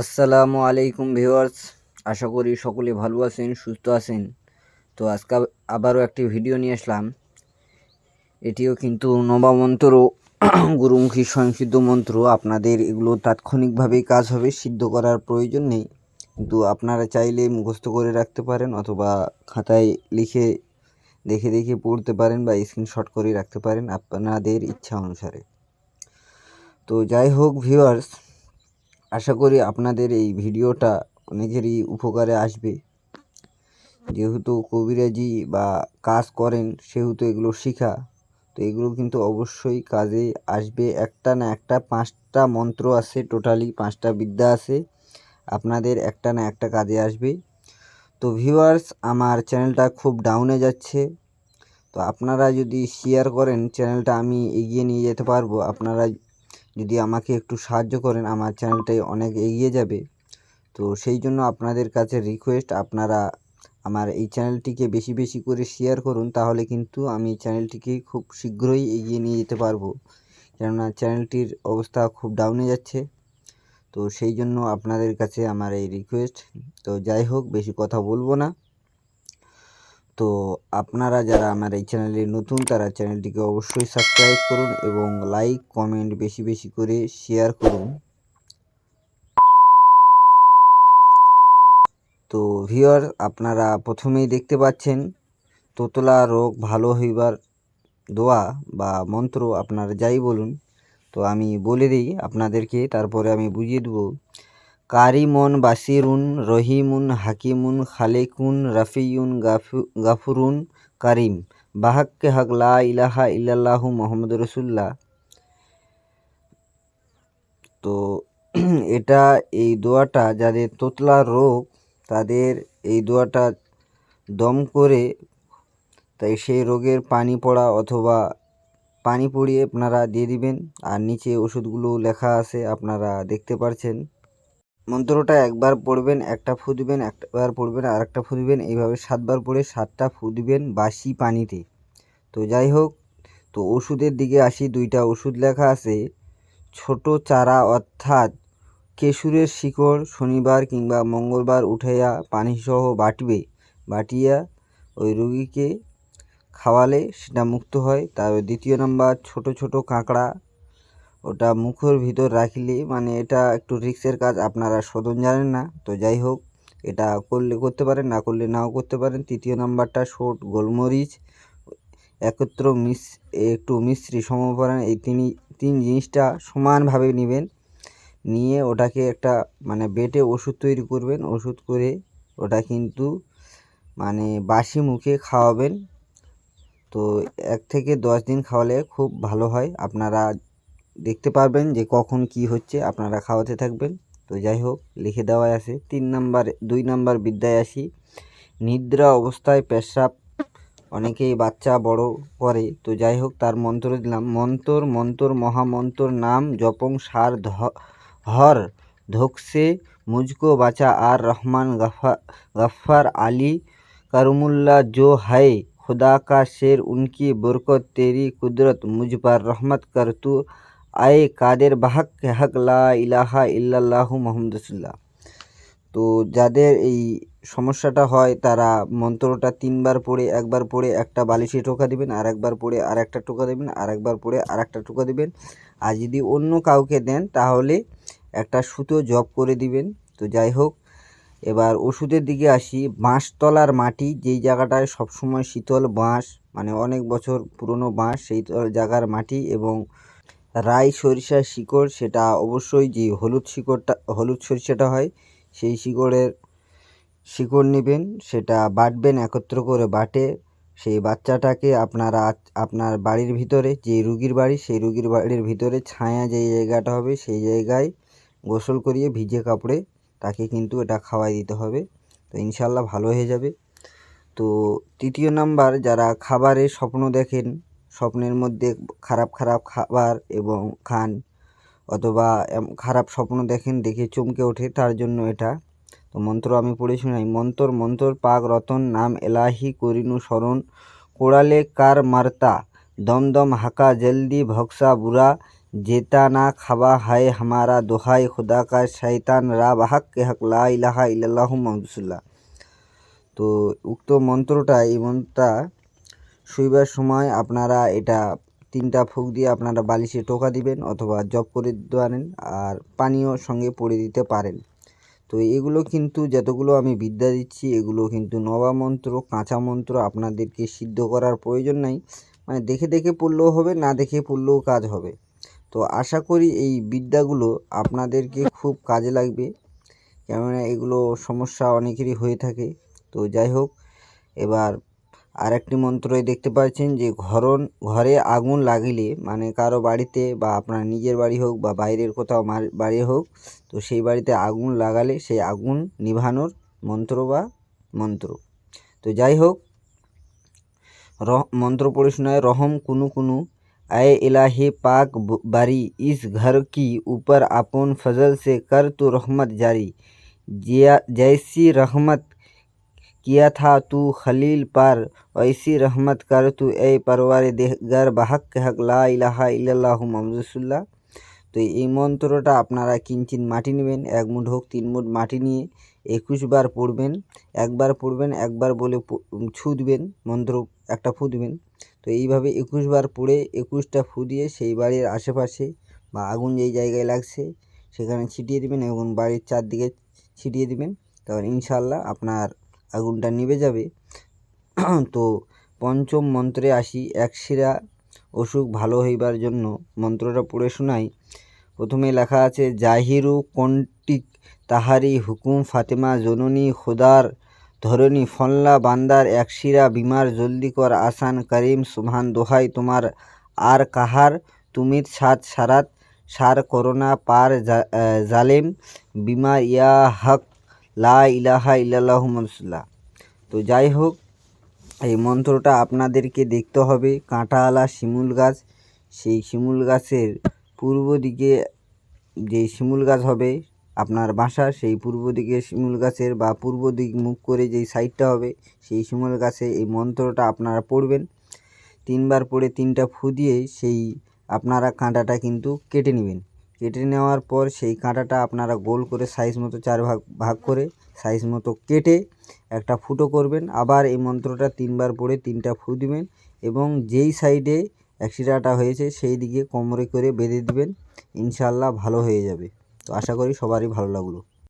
আসসালামু আলাইকুম ভিউয়ার্স। আশা করি সকলে ভালো আছেন, সুস্থ আছেন। তো আজকে আব- আবারও একটি ভিডিও নিয়ে আসলাম। এটিও কিন্তু নবামন্ত্র গুরুমুখী স্বয়ংসিদ্ধ মন্ত্র। আপনাদের এগুলো তাৎক্ষণিকভাবেই কাজ হবে, সিদ্ধ করার প্রয়োজন নেই। কিন্তু আপনারা চাইলে মুখস্থ করে রাখতে পারেন অথবা খাতায় লিখে, দেখে দেখে পড়তে পারেন বা স্ক্রিনশট করে রাখতে পারেন আপনাদের ইচ্ছা অনুসারে। তো যাই হোক ভিউয়ার্স আশা করি আপনাদের এই ভিডিওটা অনেকেরই উপকারে আসবে। যেহেতু কবিরাজি বা কাজ করেন, সেহেতু এগুলো শেখা, তো এগুলো কিন্তু অবশ্যই কাজে আসবে। একটা না একটা পাঁচটা মন্ত্র আছে, টোটালি পাঁচটা বিদ্যা আছে, আপনাদের একটা না একটা কাজে আসবে। তো ভিউয়ার্স, আমার চ্যানেলটা খুব ডাউনে যাচ্ছে, তো আপনারা যদি শেয়ার করেন, চ্যানেলটা আমি এগিয়ে নিয়ে যেতে পারব। আপনারা যদি আমাকে একটু সাহায্য করেন, আমার চ্যানেলটাই অনেক এগিয়ে যাবে। তো সেই জন্য আপনাদের কাছে রিকোয়েস্ট আপনারা আমার এই চ্যানেলটিকে বেশি বেশি করে শেয়ার করুন, তাহলে কিন্তু আমি চ্যানেলটিকে খুব শীঘ্রই এগিয়ে নিয়ে যেতে পারব। কেননা চ্যানেলটির অবস্থা খুব ডাউনে যাচ্ছে। তো সেই জন্য আপনাদের কাছে আমার এই রিকোয়েস্ট তো যাই হোক, বেশি কথা বলব না। তো আপনারা যারা আমার এই চ্যানেলে নতুন, তারা চ্যানেলটিকে অবশ্যই সাবস্ক্রাইব করুন এবং লাইক, কমেন্ট বেশি বেশি করে শেয়ার করুন। তো ভিওর আপনারা প্রথমেই দেখতে পাচ্ছেন, তোতলা রোগ ভালো হইবার দোয়া বা মন্ত্র, আপনারা যাই বলুন। তো আমি বলে দিই, আপনাদেরকে, তারপরে আমি বুঝিয়ে দেবো কারিমন, বাসিরুন, রহিমুন, হাকিমুন, খালেকুন, রাফিউন, গাফু, গাফুরুন, কারিম। বাহাক্কে হক লা ইলাহা ইল্লাল্লাহু মোহাম্মদ রসুল্লাহ তো এটা এই দোয়াটা, যাদের তোতলা রোগ, তাদের এই দোয়াটা দম করে তাই সেই রোগের পানি পড়া অথবা পানি পড়িয়ে আপনারা দিয়ে দিবেন। আর নিচে ওষুধগুলো লেখা আছে, আপনারা দেখতে পারছেন। মন্ত্রটা একবার পড়বেন, একটা ফু দিবেন একবার পড়বেন আর একটা ফু দিবেন এইভাবে সাতবার পড়ে সাতটা ফু দিবেন বাসি পানিতে। তো যাই হোক, তো ওষুধের দিকে আসি, দুইটা ওষুধ লেখা আছে। ছোট চারা অর্থাৎ কেশুরের শিকড় শনিবার কিংবা মঙ্গলবার উঠাইয়া পানিসহ বাটবে, বাটিয়া ওই রুগীকে খাওয়ালে সেটা মুক্ত হয়। তার দ্বিতীয় নাম্বার, ছোট ছোট কাঁকড়া ওটা মুখের ভিতর রাখলে মানে এটা একটু রিক্সের কাজ, আপনারা সদন জানেন না। তো যাই হোক, এটা করলে করতে পারেন, না করলে নাও করতে পারেন। তৃতীয় নাম্বারটা শোট, গোলমরিচ, একত্র মিস, একটু মিশ্রি সমপরান এই তিনি, তিন জিনিসটা সমানভাবে নেবেন। নিয়ে ওটাকে একটা মানে বেটে ওষুধ তৈরি করবেন। ওষুধ করে ওটা কিন্তু মানে বাসি মুখে খাওয়াবেন। তো এক থেকে দশ দিন খাওয়ালে খুব ভালো হয়। আপনারা দেখতে পারবেন যে কখন কি হচ্ছে আপনারা খাওয়াতে থাকবেন তো যাই হোক লিখে দেওয়াই আছে তিন নাম্বার দুই নাম্বার বিদ্যায় আসি নিদ্রা অবস্থায় পেশাব অনেকেই বাচ্চা বড় করে তো যাই হোক তার মন্ত্র দিলাম মন্তর মন্তর মহামন্তর নাম জপং সার ধ- হর ধোকসে মুঝকো বাঁচা আর রহমান গফা गफ्फार आली करमुल्ला जो है खुदा का शेर उनकी बरकत तेरी कुदरत मुझ पर रहमत कर तू आए কাদের বাহাক, হক লা ইলাহা ইল্লাল্লাহু মোহাম্মদ রসুল্লাহ তো যাদের এই সমস্যাটা হয়, তারা মন্ত্রটা তিনবার পড়ে, একবার পড়ে একটা বালিশে টোকা দিবেন আর একবার পড়ে আর একটা টোকা দেবেন আর একবার পড়ে আর একটা টোকা দিবেন। আর যদি অন্য কাউকে দেন, তাহলে একটা সুতো জব করে দিবেন। তো যাই হোক, এবার ওষুধের দিকে আসি। বাঁশতলার মাটি, যেই জায়গাটায় সবসময় শীতল বাঁশ মানে অনেক বছর পুরনো বাঁশ, সেই জায়গার মাটি এবং রাই সরিষার শিকড়, সেটা অবশ্যই যে হলুদ শিকড়টা, হলুদ সরিষাটা হয়, সেই শিকড়ের শিকড় নেবেন, সেটা বাটবেন একত্র করে বাটে। সেই বাচ্চাটাকে আপনারা আপনার বাড়ির ভিতরে, যে রুগীর বাড়ি, সেই রুগীর বাড়ির ভিতরে ছায়া যেই জায়গাটা হবে, সেই জায়গায় গোসল করিয়ে ভিজে কাপড়ে তাকে কিন্তু এটা খাওয়াই দিতে হবে। তো ইনশাল্লাহ ভালো হয়ে যাবে। তো তৃতীয় নাম্বার, যারা খাবারে স্বপ্ন দেখেন স্বপ্নের মধ্যে খারাপ খারাপ খাবার এবং খান অথবা খারাপ স্বপ্ন দেখেন, দেখে চমকে ওঠে, তার জন্য এটা। তো মন্ত্র আমি পড়ে শোনাই। মন্তর মন্তর, পাক, রতন, নাম, এলাহি, করিনু স্মরণ কোড়ালে কার মারতা? দমদম হাকা, জলদি, ভক্সা, বুড়া, জেতা না খাবা, হায় হামারা দোহাই, খুদা কা শৈতান রা বাহাক কে হক, লা ইলাহা ইল্লাহু মহমদুল্লাহ তো উক্ত মন্ত্রটা, এই মন্ত্রটা শুইবার সময় আপনারা এটা তিনটা ফুক দিয়ে আপনারা বালিশে টোকা দিবেন অথবা জব করে পারেন আর পানীয় সঙ্গে পড়ে দিতে পারেন। তো এগুলো কিন্তু যতগুলো আমি বিদ্যা দিচ্ছি, এগুলো কিন্তু নবা মন্ত্র, কাঁচা মন্ত্র আপনাদেরকে সিদ্ধ করার প্রয়োজন নাই। মানে দেখে দেখে পড়লেও হবে, না দেখে পড়লেও কাজ হবে। তো আশা করি এই বিদ্যাগুলো আপনাদেরকে খুব কাজে লাগবে। কেননা এগুলো সমস্যা অনেকেরই হয়ে থাকে। তো যাই হোক, এবার আরেকটি মন্ত্রই দেখতে পাচ্ছেন যে ঘরন ঘরে আগুন লাগিলে মানে কারো বাড়িতে বা আপনার নিজের বাড়ি হোক বা বাইরের কোথাও মার- বাড়ি হোক তো সেই বাড়িতে আগুন লাগালে সেই আগুন নিভানোর মন্ত্র বা মন্ত্র তো যাই হোক रह मंत्र पढ़े सुनाए रहम कुनु कुनु आए इलाही पाक ब- बारी इस घर की ऊपर अपन फजल से कर तू रहमत जारी जिया जैसी रहमत किया था तू खलील पर वैसी रहमत कर तू ए परवार देहगर বাহাক হক লা ইলাহা ইল্লাল্লাহু মুহাম্মাদুর রাসূলুল্লাহ তো এই মন্ত্রটা আপনারা কিঞ্চিত মাটি নেবেন এক মুঠ হোক তিন মুঠ মাটি নিয়ে একুশ বার পড়বেন একবার পড়বেন একবার বলে প- ছু দিবেন মন্ত্র একটা ফু দিবেন তো এইভাবে একুশ বার পড়ে একুশটা ফু দিয়ে সেই বাড়ির আশেপাশে বা আগুন যেই জায়গায় লাগছে সেখানে ছিটিয়ে দিবেন এবং বাড়ির চারদিকে ছিটিয়ে দিবেন তারপর ইনশাল্লাহ আপনার আগুনটা নিভে যাবে। তো পঞ্চম মন্ত্রে আসি একশিরা অসুখ ভালো হইবার জন্য। মন্ত্রটা পড়ে শোনাই। প্রথমে লেখা আছে, জাহিরু কন্টিক তাহারি হুকুম ফাতেমা জননী খোদার ধরণী ফল্লা বান্দার একশিরা বিমার জলদি কর আসান করিম সুবহান দোহাই তোমার। আর কাহার তুমির সাত সারাত সার করোনা পার জালেম। বিমা ইয়া হক লা ইলাহা ইল্লাল্লাহু মুহাম্মাদুল্লাহ তো যাই হোক, এই মন্ত্রটা আপনাদেরকে দেখতে হবে। কাঁটাওয়ালা শিমুল গাছ, সেই শিমুল গাছের পূর্ব দিকে যে শিমুল গাছ হবে আপনার বাসা, সেই পূর্ব দিকে শিমুল গাছের বা পূর্ব দিক মুখ করে যেই সাইডটা হবে, সেই শিমুল গাছে এই মন্ত্রটা আপনারা পড়বেন। তিনবার পড়ে তিনটা ফু দিয়ে সেই আপনারা কাঁটাটা কিন্তু কেটে নেবেন। কেটে নেওয়ার পর সেই কাঁটাটা আপনারা গোল করে সাইজ মতো চার ভাগ ভাগ করে সাইজ মতো কেটে একটা ফুটো করবেন। আবার এই মন্ত্রটা তিনবার পড়ে তিনটা ফু দিবেন এবং যেই সাইডে অ্যাক্সিডাটা হয়েছে সেই দিকে কোমরে করে বেঁধে দিবেন। ইনশাল্লাহ ভালো হয়ে যাবে। তো আশা করি সবারই ভালো লাগল।